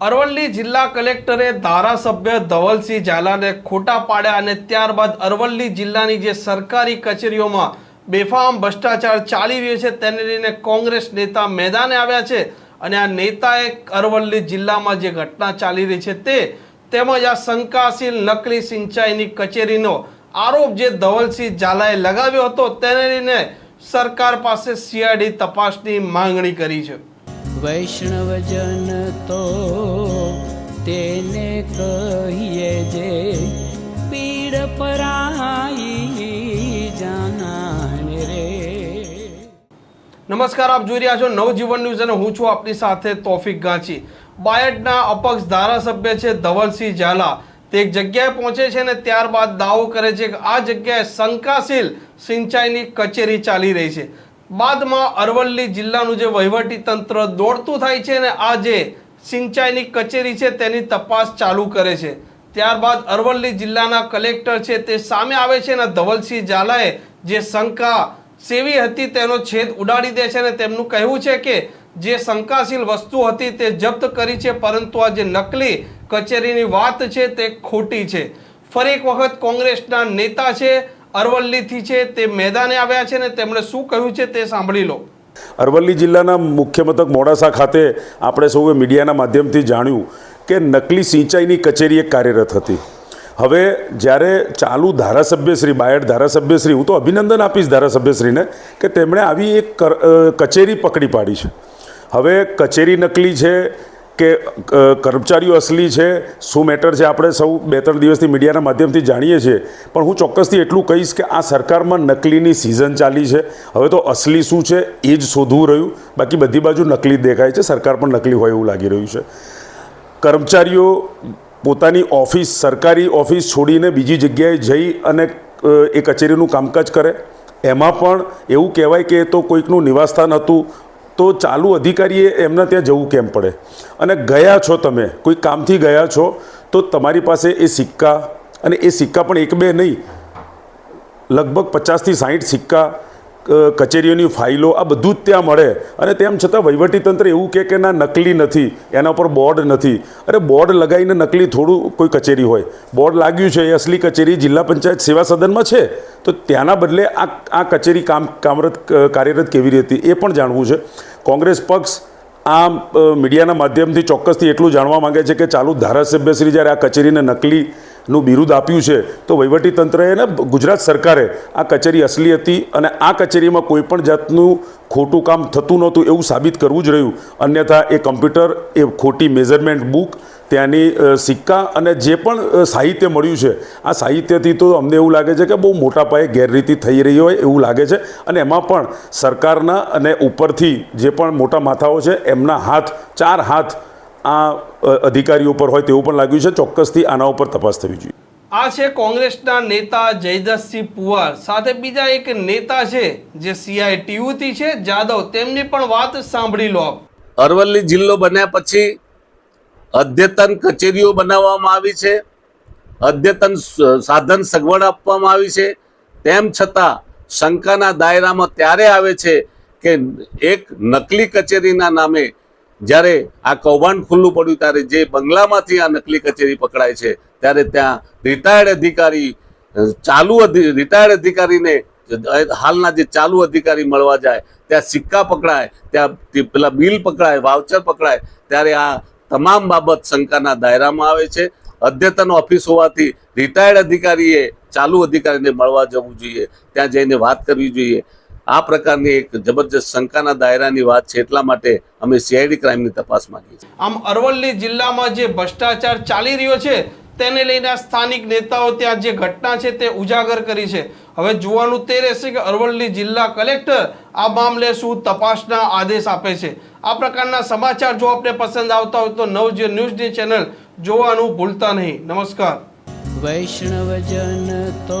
અરવલ્લી જિલ્લા કલેક્ટરે ધારાસભ્ય ધવલસિંહ ઝાલાને ખોટા પાડ્યા અને ત્યારબાદ અરવલ્લી જિલ્લાની જે સરકારી કચેરીઓમાં બેફામ ભ્રષ્ટાચાર ચાલી રહ્યો છે, તેને લઈને કોંગ્રેસ નેતા મેદાને આવ્યા છે અને આ નેતાએ અરવલ્લી જિલ્લામાં જે ઘટના ચાલી રહી છે તે તેમજ આ શંકાશીલ નકલી સિંચાઈની કચેરીનો આરોપ જે ધવલસિંહ ઝાલાએ લગાવ્યો હતો, તેને લઈને સરકાર પાસે સીઆઈડી તપાસની માંગણી કરી છે. વૈષ્ણવજન તો તેને કહીએ જે પીડ પરાઈ જાનાને રે. નમસ્કાર, આપ જોઈ રહ્યા છો નવજીવન ન્યૂઝ અને હું છું આપની સાથે તોફિક ગાંચી. બાયડના અપક્ષ ધારાસભ્ય છે ધવલસિંહ ઝાલા. તે એક જગ્યાએ પહોંચે છે અને ત્યારબાદ દાવો કરે છે કે આ જગ્યાએ શંકાશીલ સિંચાઈની કચેરી ચાલી રહી છે. બાદમાં અરવલ્લી જિલ્લાનું જે વહીવટી તંત્ર દોડતું થાય છે અને આ જે સિંચાઈની કચેરી છે તેની તપાસ ચાલુ કરે છે. ત્યારબાદ અરવલ્લી જિલ્લાના કલેક્ટર છે તે સામે આવે છે અને ધવલસિંહ ઝાલાએ જે શંકા સેવી હતી તેનો છેદ ઉડાડી દે છે અને તેમનું કહેવું છે કે જે શંકાશીલ વસ્તુ હતી તે જપ્ત કરી છે, પરંતુ આ જે નકલી કચેરીની વાત છે તે ખોટી છે. ફરી એક વખત કોંગ્રેસના નેતા છે અરવલ્લીથી છે તે મેદાને આવ્યા છે ને તેમણે શું કહ્યું છે તે સાંભળી લો. અરવલ્લી જિલ્લાના મુખ્ય મથક મોડાસા ખાતે આપણે સૌએ મીડિયાના માધ્યમથી જાણ્યું કે નકલી સિંચાઈની કચેરી એક કાર્યરત હતી. હવે જ્યારે ચાલુ ધારાસભ્યશ્રી બાયડ ધારાસભ્યશ્રી હું તો અભિનંદન આપીશ ધારાસભ્યશ્રીને, કે તેમણે આવી એક કચેરી પકડી પાડી છે. હવે કચેરી નકલી છે કે કર્મચારીઓ અસલી છે, શું મેટર છે? આપણે સૌ બે ત્રણ દિવસથી મીડિયાના માધ્યમથી જાણીએ છીએ. પણ હું ચોક્કસથી એટલું કહીશ કે આ સરકારમાં નકલીની સિઝન ચાલી છે. હવે તો અસલી શું છે એ જ શોધવું રહ્યું. બાકી બધી બાજુ નકલી દેખાય છે. સરકાર પણ નકલી હોય એવું લાગી રહ્યું છે. કર્મચારીઓ પોતાની ઓફિસ, સરકારી ઓફિસ છોડીને બીજી જગ્યાએ જઈ અને એ કચેરીનું કામકાજ કરે. એમાં પણ એવું કહેવાય કે એ તો કોઈકનું નિવાસસ્થાન હતું તો ચાલુ અધિકારીએ એમના ત્યાં જવું કેમ પડે? અને ગયા છો તમે? કોઈ કામથી ગયા છો? તો તમારી પાસે એ સિક્કા, અને એ સિક્કા પણ એક બે નહીં, લગભગ પચાસથી સાહીઠ સિક્કા કચેરીઓની ફાઇલો આ બધું જ ત્યાં મળે. અને તેમ છતાં વહીવટીતંત્ર એવું કહે કે ના, નકલી નથી. એના ઉપર બોર્ડ નથી. અરે બોર્ડ લગાવીને નકલી થોડું કોઈ કચેરી હોય. બોર્ડ લાગ્યું છે એ અસલી કચેરી જિલ્લા પંચાયત સેવા સદનમાં છે. તો ત્યાંના બદલે આ આ કચેરી કામ, કામરત કાર્યરત કેવી રીતે એ પણ જાણવું છે. કોંગ્રેસ પક્ષ આ મીડિયાના માધ્યમથી ચોક્કસથી એટલું જાણવા માગે છે કે ચાલુ ધારાસભ્યશ્રી જ્યારે આ કચેરીને નકલીનું બિરુદ આપ્યું છે, તો વહીવટીતંત્રએ ને ગુજરાત સરકારે આ કચેરી અસલી હતી અને આ કચેરીમાં કોઈપણ જાતનું ખોટું કામ થતું નહોતું એવું સાબિત કરવું જ રહ્યું. અન્યથા એ કમ્પ્યુટર, એ ખોટી મેઝરમેન્ટ બુક, ત્યાંની સિક્કા અને જે પણ સાહિત્ય મળ્યું છે, આ સાહિત્યથી તો અમને એવું લાગે છે કે બહુ મોટા પાયે ગેરરીતિ થઈ રહી હોય એવું લાગે છે અને એમાં પણ સરકારના અને ઉપરથી જે પણ મોટા માથાઓ છે, એમના હાથ, ચાર હાથ આ અધિકારીઓ પર હોય તેવું પણ લાગ્યું છે. ચોક્કસથી આના ઉપર તપાસ થવી જોઈએ. આ છે કોંગ્રેસના નેતા જયદસસિંહ પુવાર. સાથે બીજા એક નેતા છે જે સીઆઈ ટીયુથી છે જાદવ. તેમની પણ વાત સાંભળી લો અરવલ્લી જિલ્લો બન્યા પછી અદ્યતન કચેરીઓ બનાવવામાં આવી છે. અદ્યતન સાધન સગવડ આપવામાં આવી છે. તેમ છતાં શંકાના દાયરામાં ત્યારે આવે છે કે એક નકલી કચેરીના નામે જ્યારે આ કૌભાંડ ખુલ્લું પડ્યું ત્યારે જે બંગલામાંથી આ નકલી કચેરી પકડાય છે, ત્યારે ત્યાં રિટાયર્ડ અધિકારી ચાલુ રિટાયર્ડ અધિકારીને હાલના જે ચાલુ અધિકારી મળવા જાય, ત્યાં સિક્કા પકડાય, ત્યાં પેલા બિલ પકડાય વાઉચર પકડાય, ત્યારે આ તમામ બાબત શંકાના દાયરામાં આવે છે. અદ્યતન ઓફિસ હોવાથી રિટાયર્ડ અધિકારીએ ચાલુ અધિકારીને મળવા જવું જોઈએ, ત્યાં જઈને વાત કરવી જોઈએ. આ પ્રકારની એક જબરજસ્ત શંકાના દાયરાની વાત છે એટલા માટે અમે સીઆઈડી ક્રાઇમની તપાસ માંગી છે આમ અરવલ્લી જિલ્લામાં જે ભ્રષ્ટાચાર ચાલી રહ્યો છે તેને લઈને સ્થાનિક નેતાઓ ત્યાં જે ઘટના છે તે ઉજાગર કરી છે. હવે જોવાનું તે રહેશે કે અરવલ્લી જિલ્લા કલેક્ટર આ મામલે શું તપાસના આદેશ આપે છે. આ પ્રકારના સમાચાર જો આપને પસંદ આવતા હોય તો નવજીઓ ન્યૂઝની ચેનલ જોવાનું ભૂલતા નહીં. નમસ્કાર. વૈષ્ણવજન તો